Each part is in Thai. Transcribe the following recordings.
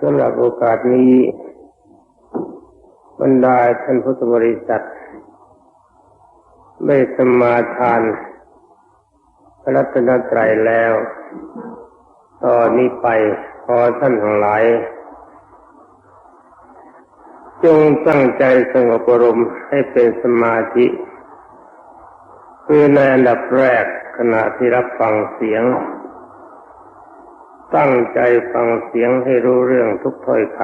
สำหรับโอกาสนี้บรรดาท่านพุทธบริษัทได้สมาทานพระรัตนตรัยแล้วตอนนี้ไปขอท่านทั้งหลาย จงตั้งใจสงบอารมณ์ให้เป็นสมาธิคือในอันดับแรกขณะที่รับฟังเสียง ตั้งใจฟังเสียงให้รู้เรื่องทุกถ้อยค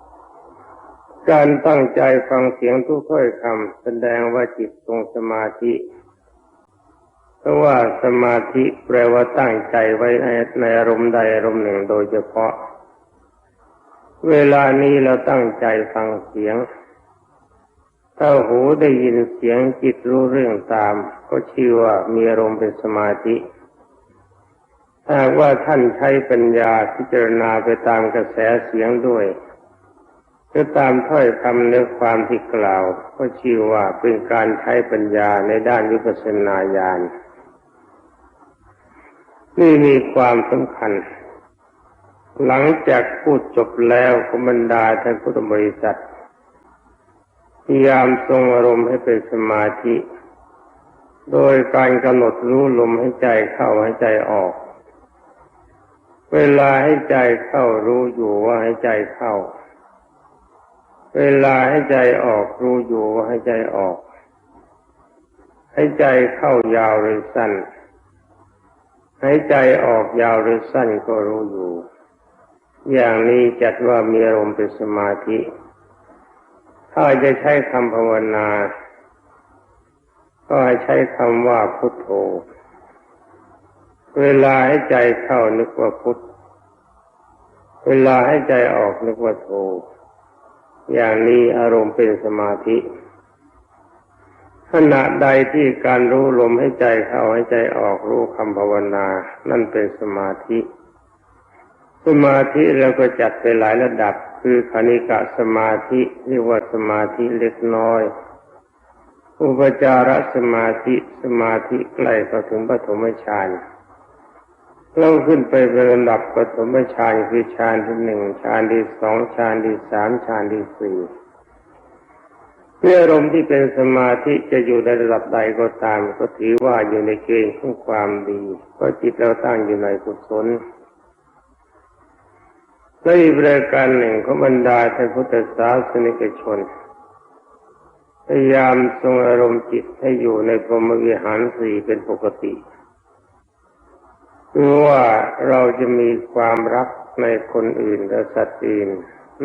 ำ การตั้งใจฟังเสียงทุกถ้อยคำแสดงว่าจิตทรงสมาธิเพราะว่าสมาธิแปลว่าตั้งใจไว้ในในอารมณ์ใดอารมณ์หนึ่งโดยเฉพาะ เวลานี้เราตั้งใจฟังเสียง ถ้าหูได้ยินเสียงจิตรู้เรื่องตาม ก็ชื่อว่ามีอารมณ์เป็นสมาธิ หากว่าท่านใช้ปัญญาพิจารณาไปตามกระแสเสียงด้วยก็ตามถ้อยคำเนื้อความที่กล่าว ก็ชื่อว่าเป็นการใช้ปัญญาในด้านวิปัสสนาญาณนี่มีความสำคัญ หลังจากพูดจบแล้วขบรรดาท่านพุทธบริษัทพยายามทรงอารมณ์ให้เป็นสมาธิ โดยการกำหนดรู้ลมให้ใจเข้าให้ใจออก เวลาให้ใจเข้ารู้อยู่ว่าให้ใจเข้า เวลาให้ใจออกรู้อยู่ว่าให้ใจออก ให้ใจเข้ายาวหรือสั้น ให้ใจออกยาวหรือสั้นก็รู้อยู่ อย่างนี้จัดว่ามีอารมณ์เป็นสมาธิ ถ้าจะใช้คำภาวนา ก็ให้ใช้คำว่าพุทโธ เวลาให้ใจเข้านึกว่าพุทธ เวลาให้ใจออกนึกว่าโธ อย่างนี้อารมณ์เป็นสมาธิ ขณะใดที่การรู้ลมให้ใจเข้าให้ใจออกรู้คำภาวนา นั่นเป็นสมาธิ สมาธิเราก็จัดไปหลายระดับ คือคณิกะสมาธิเรียกว่าสมาธิเล็กน้อยอุปจารสมาธิสมาธิใกล้เข้าถึงปฐมฌาน เราขึ้นไปเป็นระดับปฐมฌานคือฌานที่หนึ่งฌานที่สองฌานที่สามฌานที่สี่เมื่ออารมณ์ที่เป็นสมาธิจะอยู่ในระดับใดก็ตาม ก็ถือว่าอยู่ในเกณฑ์ของความดีเพราะจิตเราตั้งอยู่ในกุศลและอีกประการหนึ่งของบรรดาท่านพุทธศาสนิกชน พยายามทรงอารมณ์จิตให้อยู่ในพรหมวิหารสี่เป็นปกติ คือว่าเราจะมีความรักในคนอื่นและสัตว์อื่น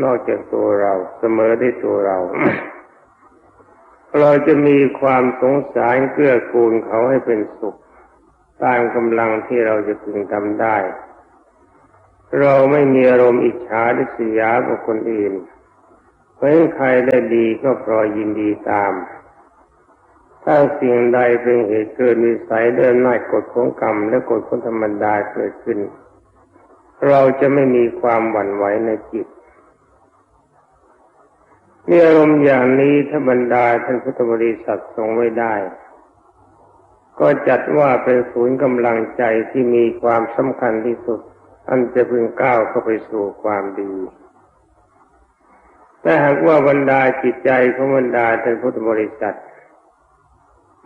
นอกจากตัวเราเสมอได้ตัวเรา เราจะมีความสงสารเกื้อกูลเขาให้เป็นสุข ตามกำลังที่เราจะพึงทำได้ เราไม่มีอารมณ์อิจฉาหรือเสียกับคนอื่นเพราะใครได้ดีก็พรอยยินดีตาม ถ้าสิ่งใดเป็นเหตุเกิดนิสัยเดินหน้ากฎของกรรมและกฎของธรรมดาเกิดขึ้น เราจะไม่มีความหวั่นไหวในจิตนี่อารมณ์อย่างนี้ถ้าบรรดาท่านพุทธบริษัททรงไว้ได้ ก็จัดว่าเป็นศูนย์กำลังใจที่มีความสำคัญที่สุด อันจะพึงก้าวเข้าไปสู่ความดีแต่หากว่าบรรดาจิตใจของบรรดาท่านพุทธบริษัท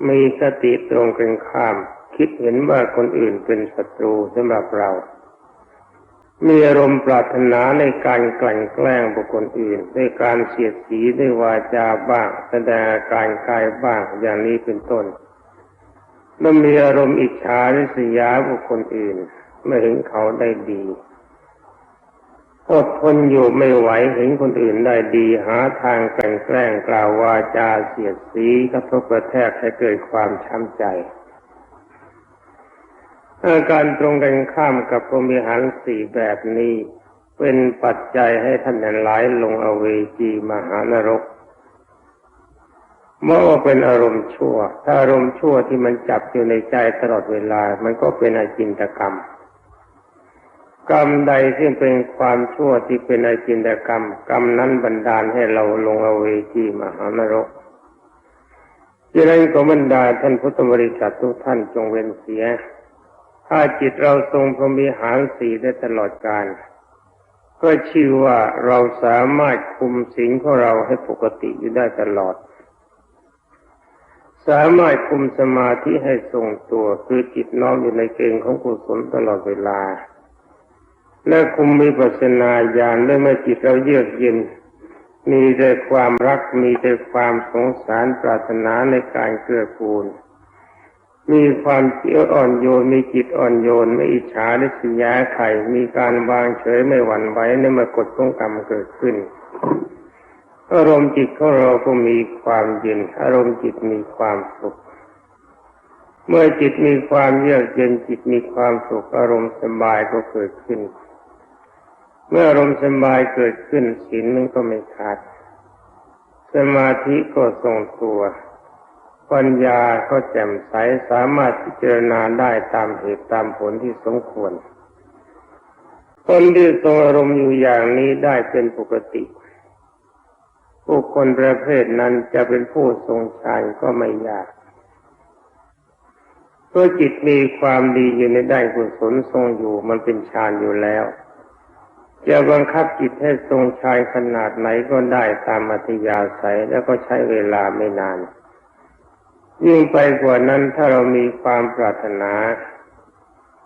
มีสติตรงกันข้าม คิดเห็นว่าคนอื่นเป็นศัตรูสำหรับเรา มีอารมณ์ปรารถนาในการกลั่นแกล้งบุคคลอื่น ด้วยการเสียดสีด้วยวาจาบ้าง แสดงการกายบ้างอย่างนี้เป็นต้นแล้วมีอารมณ์อิจฉาริษยาบุคคลอื่น ไม่เห็นเขาได้ดี อดทนอยู่ไม่ไหวเห็นคนอื่นได้ดีหาทางกันแกล้งกล่าววาจาเสียดสีกระทบกระแทกให้เกิดความช้ำใจอาการตรงกันข้ามกับพรมิหารสี่แบบนี้ เป็นปัจจัยให้ท่านหลายลงอเวจีมหานรกเมื่อว่าเป็นอารมณ์ชั่ว ถ้าอารมณ์ชั่วที่มันจับอยู่ในใจตลอดเวลา มันก็เป็นอจินตกรรม กรรมใดที่เป็นความชั่วที่เป็นอจินตกรรม กรรมนั้นบันดาลให้เราลงอเวจีมหานรกดังนั้นก็บรรดาท่านพุทธบริษัททุกท่านจงเว้นเสีย ถ้าจิตเราทรงพรมิหารสีได้ตลอดกาลก็ชื่อว่าเราสามารถคุมสิ่งของเราให้ปกติอยู่ได้ตลอด สามารถคุมสมาธิให้ทรงตัวคือจิตน้อมอยู่ในเกณฑ์ของกุศลตลอดเวลา และคุมมีปัสนาญาณและเมื่อจิตเราเยือกเย็น มีแต่ความรักมีแต่ความสงสารปรารถนาในการเกื้อกูล มีความเจียวอ่อนโยนมีจิตอ่อนโยนไม่อิจฉาและสยาไข่มีการวางเฉยไม่หวั่นไหวในเมื่อกฎของกรรมเกิดขึ้น อารมณ์จิตของเราก็มีความเย็น อารมณ์จิตมีความสุขเมื่อจิตมีความเยือกเย็นจิตมีความสุขอารมณ์สบายก็เกิดขึ้น เมื่ออารมณ์สบายเกิดขึ้นศีลมันก็ไม่ขาด สมาธิก็ทรงตัว ปัญญาก็แจ่มใสสามารถพิจารณาได้ตามเหตุตามผลที่สมควร คนที่ทรงอารมณ์อยู่อย่างนี้ได้เป็นปกติผู้คนประเภทนั้นจะเป็นผู้ทรงฌานก็ไม่ยากเพราะจิตมีความดีอยู่ในได้กุศลทรงอยู่มันเป็นฌานอยู่แล้ว จะบังคับจิตให้ทรงฌานขนาดไหนก็ได้ตามอัธยาศัยแล้วก็ใช้เวลาไม่นาน ยิ่งไปกว่านั้นถ้าเรามีความปรารถนา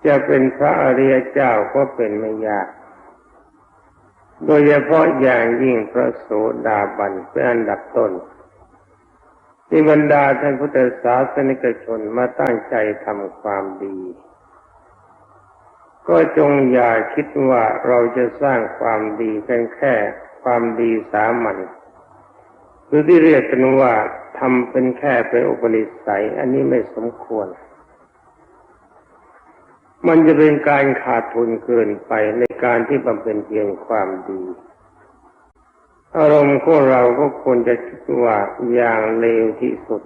จะเป็นพระอริยเจ้าก็เป็นไม่ยาก โดยเฉพาะอย่างยิ่งพระโสดาบันเป็นอันดับต้นที่บรรดาท่านพุทธศาสนิกชนมาตั้งใจทำความดี ก็จงอย่าคิดว่าเราจะสร้างความดีเพียงแค่ความดีสามัญหรือที่เรียกกันว่าทำเป็นแค่เป็นอุปนิสัย อันนี้ไม่สมควร มันจะเป็นการขาดทุนเกินไปในการที่บำเพ็ญเพียงความดี อารมณ์ของเราก็ควรจะคิดว่าอย่างเลวที่สุด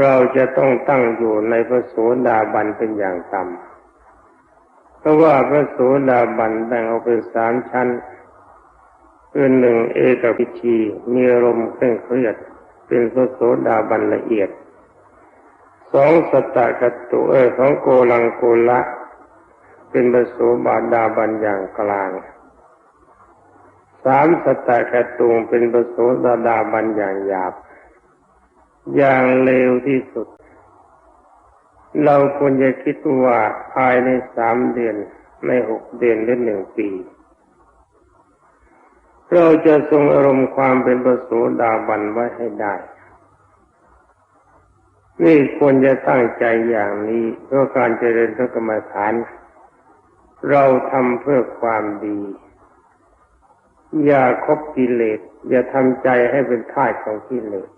เราจะต้องตั้งอยู่ในพระโสดาบันเป็นอย่างต่ำ เพราะว่าพระโสดาบันแบ่งออกเป็นสามชั้นคือหนึ่งเอกพิชีมีอารมณ์เคร่งเครียด เป็นพระโสดาบันละเอียดสองสตากตุเออของโกลังโกละ เป็นบโสบาดาบันอย่างกลางสามสตากตุงเป็นบโสดาดาบันอย่างหยาบ อย่างเลวที่สุด เราควรจะคิดว่าภายในสามเดือนในหกเดือนหรือหนึ่งปี เราจะทรงอารมณ์ความเป็นบโสดาบันไว้ให้ได้ นี่ควรจะตั้งใจอย่างนี้เพราะการเจริญพระกรรมฐาน เราทำเพื่อความดี อย่าคบกิเลส อย่าทำใจให้เป็นท่าของกิเลส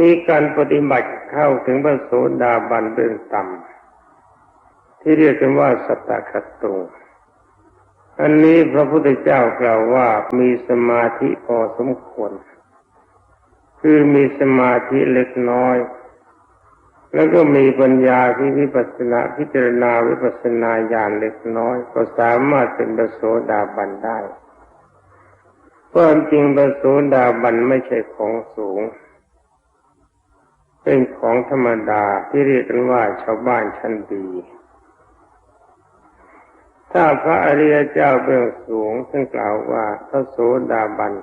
มีการปฏิบัติเข้าถึงพระโสดาบันเบื้องต่ำที่เรียกกันว่าสัตตคตุงอันนี้พระพุทธเจ้ากล่าวว่ามีสมาธิพอสมควร คือมีสมาธิเล็กน้อย แล้วก็มีปัญญาที่วิปัสนาพิจารณาวิปัสนาญาณเล็กน้อย ก็สามารถเป็นบโสดาบันได้ความจริงบโสดาบันไม่ใช่ของสูง เป็นของธรรมดาที่เรียกกันว่าชาวบ้านชั้นดี ถ้าพระอริยเจ้าเบื้องสูงท่านกล่าวว่าพระโสดาบัน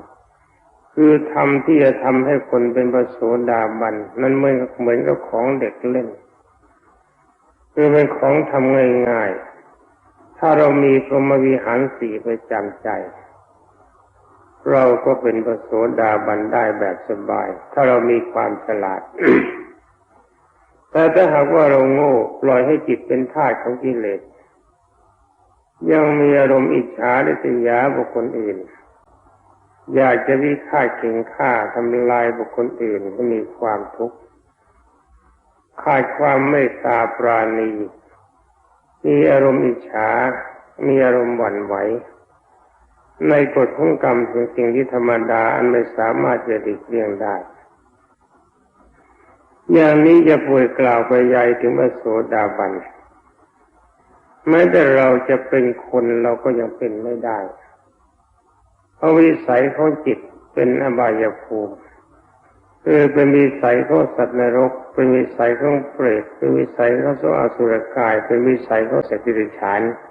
คือทำที่จะทำให้คนเป็นประโสดาบันนั้นเหมือนเหมือนกับของเด็กเล่น คือเป็นของทำง่ายๆ ถ้าเรามีพรหมวิหารสี่ประจำใจ เราก็เป็นประโสดาบันได้แบบสบาย ถ้าเรามีความฉลาด แต่ถ้าหากว่าเราโง่ปล่อยให้จิตเป็นทาสของกิเลส ยังมีอารมณ์อิจฉาและติยาบุคคลอื่น อยากจะวิฆาตเก่งฆ่าทำลายบุคคลอื่นก็มีความทุกข์ขาดความเมตตาปราณี มีอารมณ์อิจฉา มีอารมณ์หวั่นไหว ในกฎของกรรมเป็นสิ่งที่ธรรมดาอันไม่สามารถจะดิกเลี่ยงได้ อย่างนี้จะป่วยกล่าวไปใหญ่ถึงพระโสดาบันแม้แต่เราจะเป็นคนเราก็ยังเป็นไม่ได้ เพราะวิสัยของจิตเป็นอบายภูมิคือเป็นวิสัยของสัตว์นรก เป็นวิสัยของเปรตเป็นวิสัยของสอสุรกาย เป็นวิสัยของสัตว์ดิฉานเ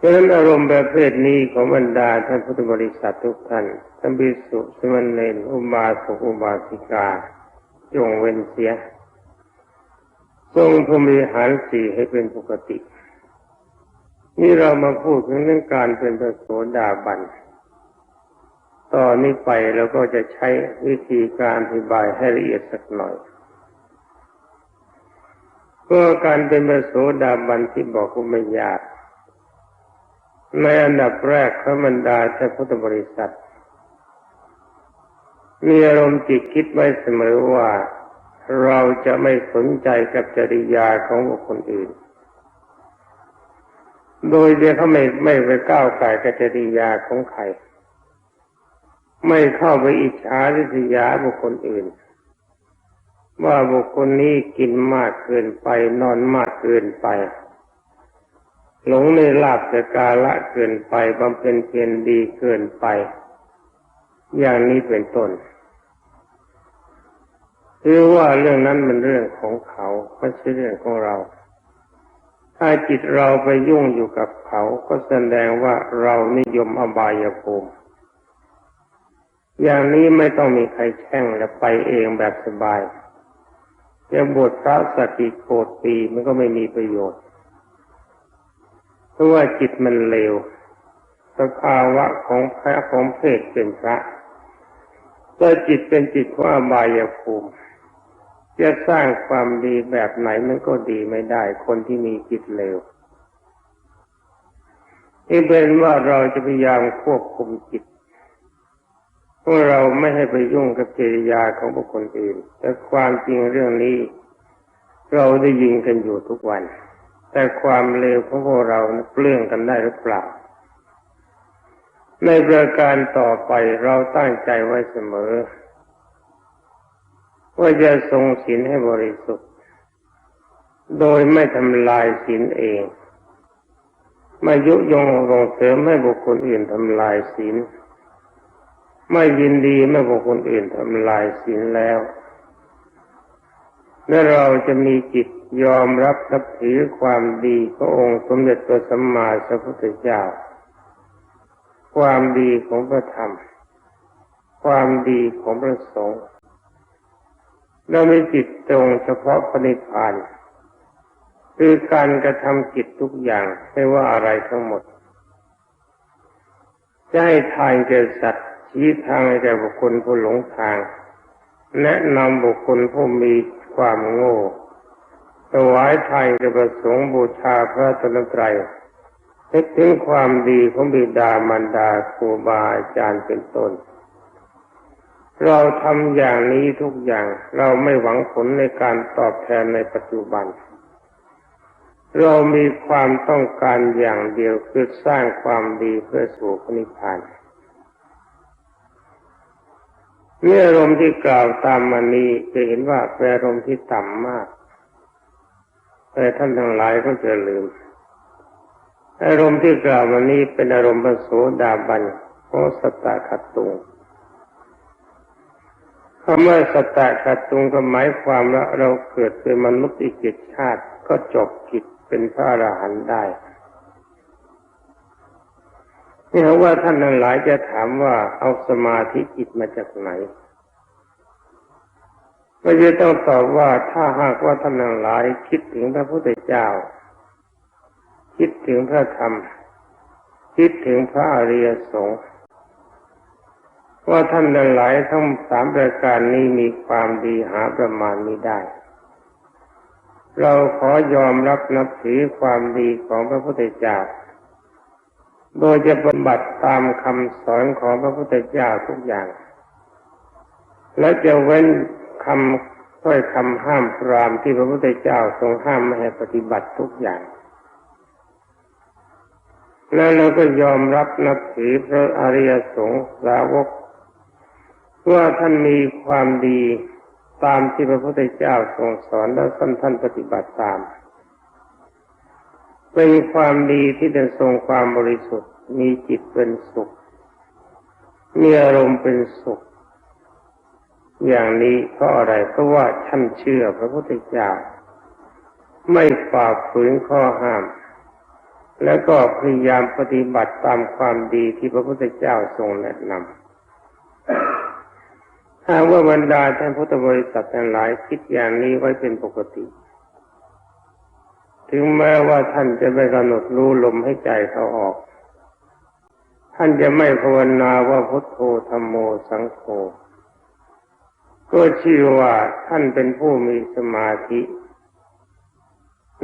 ฉะนั้นอารมณ์ประเภทนี้ของบรรดาท่านพุทธบริษัททุกท่านท่านบิสุสมณเณรอุบาสกอุบาสิกาจงเว้นเสีย ทรงพรหมิหารสี่ให้เป็นปกติ นี่เรามาพูดถึงเรื่องการเป็นพระโสดาบันตอนนี้ไปเราก็จะใช้วิธีการอธิบายให้ละเอียดสักหน่อยก็การเป็นพระโสดาบันที่บอกว่าไม่ยาก ในอันดับแรกพระบรรดาท่านพุทธบริษัท มีอารมณ์จิตคิดไว้เสมอว่า เราจะไม่สนใจกับจริยาของบุคคลอื่น โดยเดียวเขาไม่ไม่ไปก้าวไก่กับจริยาของใคร ไม่เข้าไปอิจฉาริษยาบุคคลอื่น ว่าบุคคลนี้กินมากเกินไปนอนมากเกินไป หลงในลาบสกาละเกินไปบำเพ็ญเพียรดีเกินไป อย่างนี้เป็นต้นคือว่าเรื่องนั้นมันเรื่องของเขาไม่ใช่เรื่องของเรา ถ้าจิตเราไปยุ่งอยู่กับเขาก็แสดงว่าเรานิยมอบายภูมิอย่างนี้ไม่ต้องมีใครแช่งและไปเองแบบสบายจะบวชพระสกิโกดปีมันก็ไม่มีประโยชน์ เพราะว่าจิตมันเลวสภาวะของพระของเพศเป็นพระถ้าจิตเป็นจิตของอบายภูมิจะสร้างความดีแบบไหนมันก็ดีไม่ได้ คนที่มีจิตเลวนี่เป็นว่าเราจะพยายามควบคุมจิตพวกเราไม่ให้ไปยุ่งกับกิริยาของบุคคลอื่น แต่ความจริงเรื่องนี้ เราได้ยินกันอยู่ทุกวัน แต่ความเลวของพวกเราเปลื้องกันได้หรือเปล่า ในประการต่อไปเราตั้งใจไว้เสมอ ว่าจะทรงศีลให้บริสุทธิ์ โดยไม่ทำลายศีลเองไม่ยุยงส่งเสริมให้บุคคลอื่นทำลายศีลไม่ยินดีเมื่อบุคคลอื่นทำลายศีลแล้ว และเราจะมีจิต ยอมรับนับถือความดีขององค์สมเด็จตัวสัมมาสัมพุทธเจ้า ความดีของพระธรรม ความดีของพระสงฆ์เรามีจิตตรงเฉพาะปณิพานคือการกระทำจิตทุกอย่างไม่ว่าอะไรทั้งหมดจะให้ทานแก่สัตว์ชี้ทางแก่บุคคลผู้หลงทาง แนะนำบุคคลผู้มีความโง่ ถวายไทานแก่ประสงค์บูชาพระตนตรัยนึกถึงความดีของบิดามารดาครูบาอาจารย์เป็นต้น เราทำอย่างนี้ทุกอย่างเราไม่หวังผลในการตอบแทนในปัจจุบัน เรามีความต้องการอย่างเดียวคือสร้างความดีเพื่อสู่พระนิพพานเมื่ออารมณ์ที่กล่าวตามมานี้จะเห็นว่าเป็นอารมณ์ที่ต่ำมาก แต่ท่านทั้งหลายก็จะลืม อารมณ์ที่กล่าวมานี้เป็นอารมณ์ปโสดาบันของสตตขัดตุงคำว่าสตตขัดตุงก็หมายความว่าเราเกิดเป็นมนุษย์อีกเจ็ดชาติก็จบกิจเป็นพระอรหันต์ได้นี่เขาว่าท่านทั้งหลายจะถามว่าเอาสมาธิจิตมาจากไหน ก็จะต้องตอบว่าถ้าหากว่าท่านนังหลาย คิดถึงพระพุทธเจ้า คิดถึงพระธรรม คิดถึงพระอริยสงฆ์ว่าท่านนังหลายทั้งสามประการนี้มีความดีหาประมาณไม่ได้ เราขอยอมรับนับถือความดีของพระพุทธเจ้า โดยจะปฏิบัติตามคำสอนของพระพุทธเจ้าทุกอย่าง และจะเว้น คำถ้อยคำห้ามปรามที่พระพุทธเจ้าทรงห้ามไม่ให้ปฏิบัติทุกอย่าง แล้วเราก็ยอมรับนับถือพระอริยสงฆ์สาวกว่าท่านมีความดีตามที่พระพุทธเจ้าทรงสอนแล้วท่านท่านปฏิบัติตาม เป็นความดีที่จะทรงความบริสุทธิ์ มีจิตเป็นสุข มีอารมณ์เป็นสุข อย่างนี้เพราะอะไรเพราะว่าท่านเชื่อพระพุทธเจ้า ไม่ฝ่าฝืนข้อห้าม แล้วก็พยายามปฏิบัติตามความดีที่พระพุทธเจ้าทรงแนะนำถ้าว่าบรรดาท่านพุทธบริษัททั้งหลายคิดอย่างนี้ไว้เป็นปกติ ถึงแม้ว่าท่านจะไม่กำหนดรู้ลมให้ใจเขาออก ท่านจะไม่ภาวนาว่าพุทโธธรรมโมสังโฆ ก็ชื่อว่าท่านเป็นผู้มีสมาธิ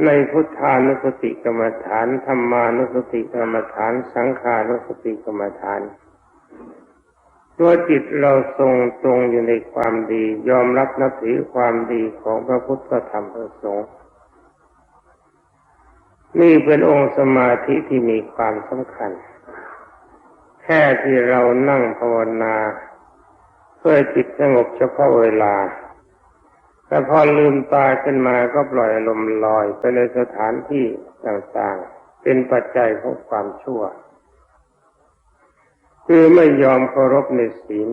ในพุทธานุสติกรรมฐานธรรมานุสติกรรมฐาน สังขานุสติกรรมฐานตัวจิตเราทรงตรงอยู่ในความดี ยอมรับนับถือความดีของพระพุทธธรรมพระสงฆ์นี่เป็นองค์สมาธิที่มีความสำคัญ แค่ที่เรานั่งภาวนา พื่อจิตสงบเฉพาะเวลา แต่พอลืมตาขึ้นมาก็ปล่อยลมลอยไปในสถานที่ต่างๆ เป็นปัจจัยของความชั่ว คือไม่ยอมเคารพในศีล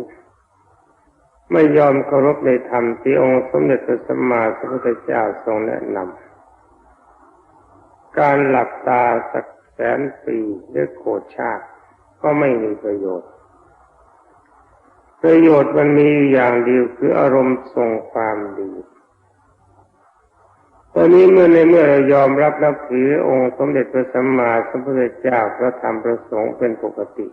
ไม่ยอมเคารพในธรรมที่องค์สมเด็จพระสัมมาสัมพุทธเจ้าทรงแนะนำการหลับตาสักแสนปีหรือโกรธชาติก็ไม่มีประโยชน์ ประโยชน์มันมีอย่างเดียวคืออารมณ์ทรงความดีตอนนี้เมื่อในเมื่อเรายอมรับนับถือองค์สมเด็จพระสัมมาสัมพุทธเจ้าพระธรรมพระสงฆ์เป็นปกติ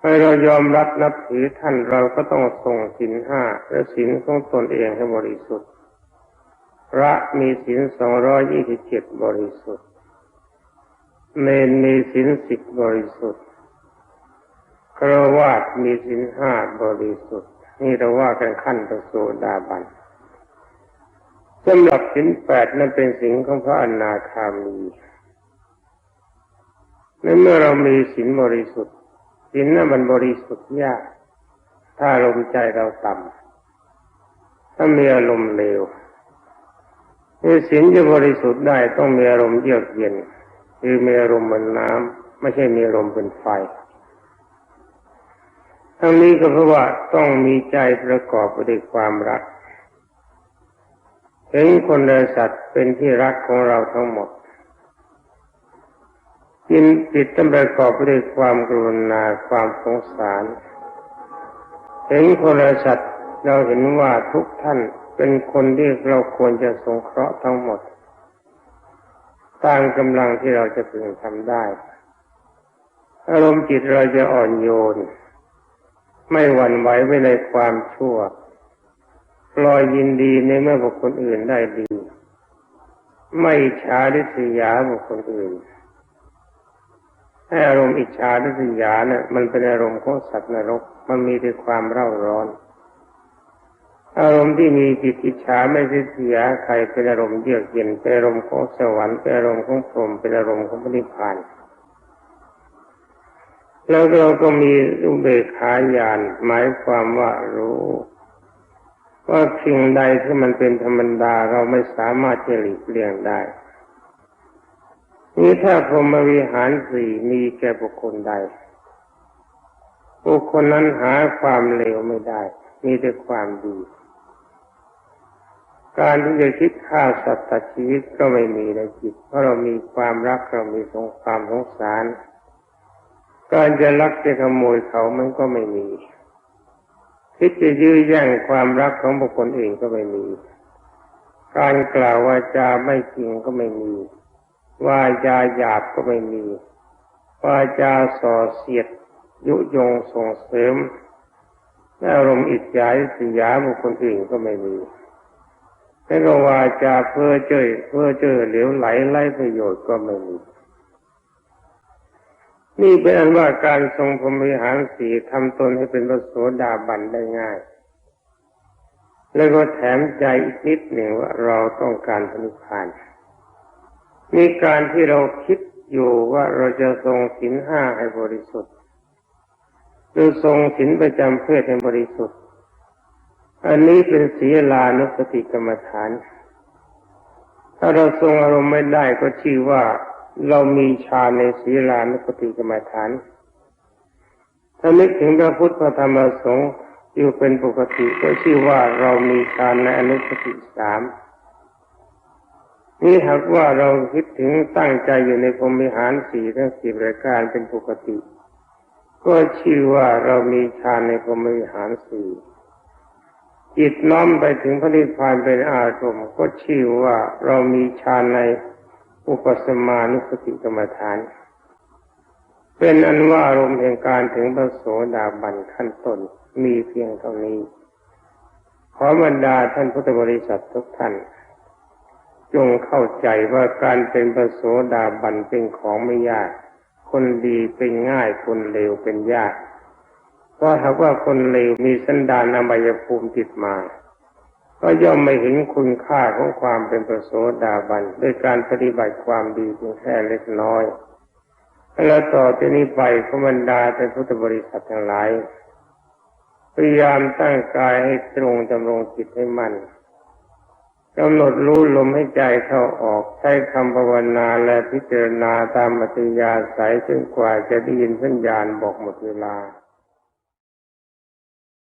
ให้เรายอมรับนับถือท่านเราก็ต้องทรงศีลห้าและศีลของตนเองให้บริสุทธิ์ พระมีศีลสองร้อยี่สิบเจ็ดบริสุทธิ์เนนมีศีลสิบบริสุทธิ์ ครวาสมีสินห้าบริสุทธิ์ นี่เราว่ากันขั้นประโสดาบันสำหรับสินแปดนั้นเป็นสิ่งของพระอนาคามีในเมื่อเรามีสินบริสุทธิ์สินนั้นมันบริสุทธิ์ยาก ถ้าลมใจเราต่ำถ้ามีอารมณ์เลวนี่สินจะบริสุทธิ์ได้ต้องมีอารมณ์เยือกเย็น คือมีอารมณ์เหมือนน้ำไม่ใช่มีอารมณ์เป็นไฟ ทั้งนี้ก็เพราะว่าต้องมีใจประกอบไปด้วยความรักเห็นคนและสัตว์เป็นที่รักของเราทั้งหมดจินจิตต้องประกอบไปด้วยความกรุณาความสงสารเห็นคนและสัตว์เราเห็นว่าทุกท่านเป็นคนที่เราควรจะสงเคราะห์ทั้งหมดตามกำลังที่เราจะพึงทำได้ อารมณ์จิตเราจะอ่อนโยน ไม่หวั่นไหวไปในความชั่วลอยยินดีในเมื่อบุคคลอื่นได้ดี ไม่ชาดิสยาบุคคลอื่นให้อารมณ์อิจฉาดิสยาเนี่ยมันเป็นอารมณ์ของสัตว์นรก มันมีแต่ความเร่าร้อน อารมณ์ที่มีจิตอิจฉาไม่ดิสยาใครเป็นอารมณ์เยือกเย็นเป็นอารมณ์ของสวรรค์เป็นอารมณ์ของพรหมเป็นอารมณ์ของพระนิพพาน แล้วเราก็มีอุเบกขาญาณหมายความว่ารู้ว่าสิ่งใดที่มันเป็นธรรมดาเราไม่สามารถจะหลีกเลี่ยงได้ นี่ถ้าพรหมวิหารสี่มีแก่บุคคลใด บุคคลนั้นหาความเลวไม่ได้ มีแต่ความดี การที่จะคิดฆ่าสัตว์ตัดชีวิตก็ไม่มีในจิต เพราะเรามีความรักเรามีสงความสงสาร การจะลักจะขโมยเขามันก็ไม่มี คิดจะยื้อแย่งความรักของบุคคลอื่นก็ไม่มี การกล่าววาจาไม่จริงก็ไม่มี วาจาหยาบก็ไม่มี วาจาส่อเสียด ยุยงส่งเสริมอารมณ์อิจฉาสยาบุคคลอื่นก็ไม่มีแต่ก็วาจาเพื่อเจอเพื่อเจอเหลวไหลไล่ประโยชน์ก็ไม่มี นี่เป็นอันว่าการทรงพรมิหารสีทำตนให้เป็นพระโสดาบันได้ง่าย แล้วก็แถมใจอีกนิดหนึ่งว่าเราต้องการพนิพพานมีการที่เราคิดอยู่ว่าเราจะทรงศีลห้าให้บริสุทธิ์หรือทรงศีลประจำเพศให้บริสุทธิ์ อันนี้เป็นศีลานุสติกรรมฐาน ถ้าเราทรงอารมณ์ไม่ได้ก็ชื่อว่า เรามีฌานในศีลานุปติกรรมฐาน ถ้านึกถึงพระพุทธพระธรรมสงฆ์อยู่เป็นปกติก็ชื่อว่าเรามีฌานในอนุสติสามนี่หากว่าเราคิดถึงตั้งใจอยู่ในพรมิหารสี่ทั้งสี่รายการเป็นปกติ ก็ชื่อว่าเรามีฌานในพรมิหารสี่จิตน้อมไปถึงพระนิพพานเป็นอารมณ์ก็ชื่อว่าเรามีฌานใน อุปสมานุสติกรรมฐาน เป็นอันว่าอารมณ์แห่งการถึงพระโสดาบันขั้นต้นมีเพียงเท่านี้ ขอบรรดาท่านพุทธบริษัททุกท่าน จงเข้าใจว่าการเป็นพระโสดาบันเป็นของไม่ยาก คนดีเป็นง่ายคนเลวเป็นยาก เพราะถ้าว่าคนเลวมีสันดานอบายภูมิติดมา ก็ย่อมไม่เห็นคุณค่าของความเป็นพระโสดาบันด้วยการปฏิบัติความดีเพียงแค่เล็กน้อย แล้วต่อจากนี้ไปขบรรดาเป็นพุทธบริษัททั้งหลายพยายามตั้งกายให้ตรงดำรงจิตให้มั่นกำหนดรู้ลมให้ใจเข้าออกใช้คำภาวนาและพิจารณาตามมัธยาสายจนกว่าจะได้ยินสัญญาณบอกหมดเวลา